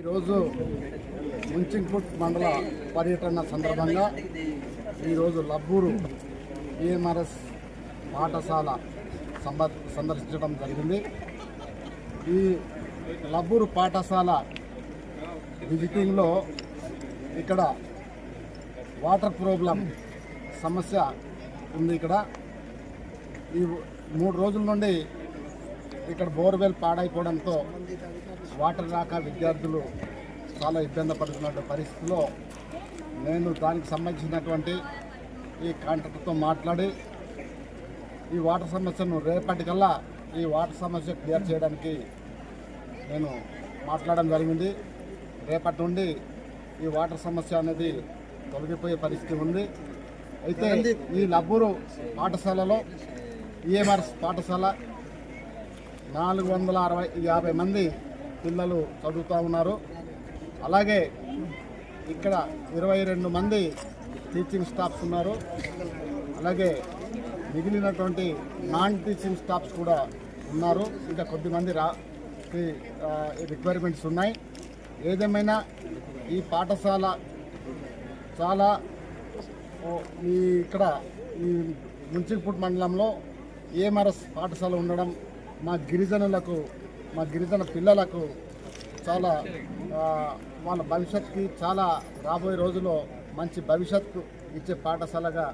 ఈరోజు ముంచింగ్పుట్ మండల పర్యటన సందర్భంగా ఈరోజు లబ్బూరు ఈఎంఆర్ఎస్ పాఠశాల సంబ సందర్శించడం జరిగింది. ఈ లబ్బూరు పాఠశాల విజిటింగ్లో ఇక్కడ వాటర్ ప్రాబ్లం సమస్య ఉంది ఇక్కడ. ఈ మూడు రోజుల నుండి ఇక్కడ బోర్వెల్ పాడైపోవడంతో వాటర్ రాక విద్యార్థులు చాలా ఇబ్బంది పడుతున్న పరిస్థితిలో నేను దానికి సంబంధించినటువంటి ఈ కాంట్రాక్టర్తో మాట్లాడి ఈ వాటర్ సమస్యను రేపటికల్లా ఈ వాటర్ సమస్య క్లియర్ చేయడానికి నేను మాట్లాడడం జరిగింది. రేపటి నుండి ఈ వాటర్ సమస్య అనేది తొలగిపోయే పరిస్థితి ఉంది. అయితే ఈ లబ్బూరు పాఠశాలలో ఈఎంఆర్ఎస్ పాఠశాల నాలుగు వందల అరవై యాభై మంది పిల్లలు చదువుతూ ఉన్నారు. అలాగే ఇక్కడ ఇరవై రెండు మంది టీచింగ్ స్టాఫ్స్ ఉన్నారు. అలాగే మిగిలినటువంటి నాన్ టీచింగ్ స్టాఫ్స్ కూడా ఉన్నారు. ఇంకా కొద్దిమంది రా రిక్వైర్మెంట్స్ ఉన్నాయి. ఏదేమైనా ఈ పాఠశాల చాలా ఈ ఇక్కడ ఈ మున్సిపల్ మండలంలో ఏమరస్ పాఠశాల ఉండడం మా గిరిజనులకు మా గిరిజన పిల్లలకు చాలా వాళ్ళ భవిష్యత్తుకి చాలా రాబోయే రోజుల్లో మంచి భవిష్యత్తు ఇచ్చే పాఠశాలగా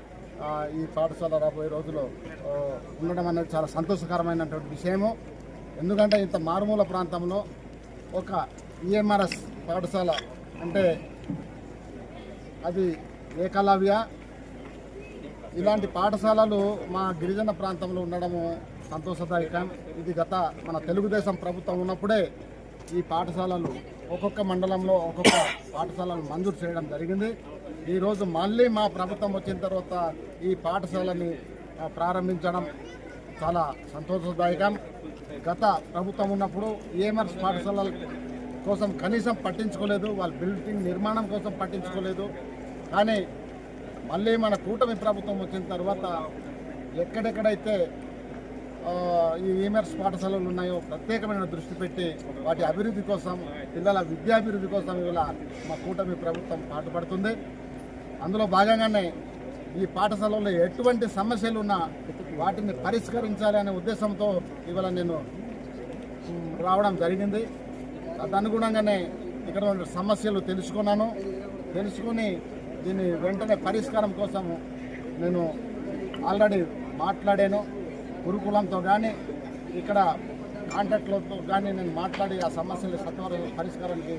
ఈ పాఠశాల రాబోయే రోజుల్లో ఉండడం అనేది చాలా సంతోషకరమైనటువంటి విషయము. ఎందుకంటే ఇంత మారుమూల ప్రాంతంలో ఒక ఈఎంఆర్ఎస్ పాఠశాల అంటే అది ఏకలవ్య. ఇలాంటి పాఠశాలలు మా గిరిజన ప్రాంతంలో ఉండడము సంతోషదాయకం. ఇది గత మన తెలుగుదేశం ప్రభుత్వం ఉన్నప్పుడే ఈ పాఠశాలలు ఒక్కొక్క మండలంలో ఒక్కొక్క పాఠశాలను మంజూరు చేయడం జరిగింది. ఈరోజు మళ్ళీ మా ప్రభుత్వం వచ్చిన తర్వాత ఈ పాఠశాలని ప్రారంభించడం చాలా సంతోషదాయకం. గత ప్రభుత్వం ఉన్నప్పుడు ఏఎంఆర్స్ పాఠశాలల కోసం కనీసం పట్టించుకోలేదు. వాళ్ళ బిల్డింగ్ నిర్మాణం కోసం పట్టించుకోలేదు. కానీ మళ్ళీ మన కూటమి ప్రభుత్వం వచ్చిన తర్వాత ఎక్కడెక్కడైతే ఆ, ఈ ఈమెర్స్ పాఠశాలలు ఉన్నాయో ప్రత్యేకమైన దృష్టి పెట్టి వాటి అభివృద్ధి కోసం పిల్లల విద్యాభివృద్ధి కోసం ఇవాళ మా కూటమి ప్రభుత్వం పాటుపడుతుంది. అందులో భాగంగానే ఈ పాఠశాలలో ఎటువంటి సమస్యలు ఉన్నా వాటిని పరిష్కరించాలి అనే ఉద్దేశంతో ఇవాళ నేను రావడం జరిగింది. తదనుగుణంగానే ఇక్కడ సమస్యలు తెలుసుకున్నాను. తెలుసుకుని దీన్ని వెంటనే పరిష్కారం కోసం నేను ఆల్రెడీ మాట్లాడాను. గురుకులంతో కానీ ఇక్కడ కాంటాక్ట్లతో కానీ నేను మాట్లాడి ఆ సమస్యలు సత్వర పరిష్కారానికి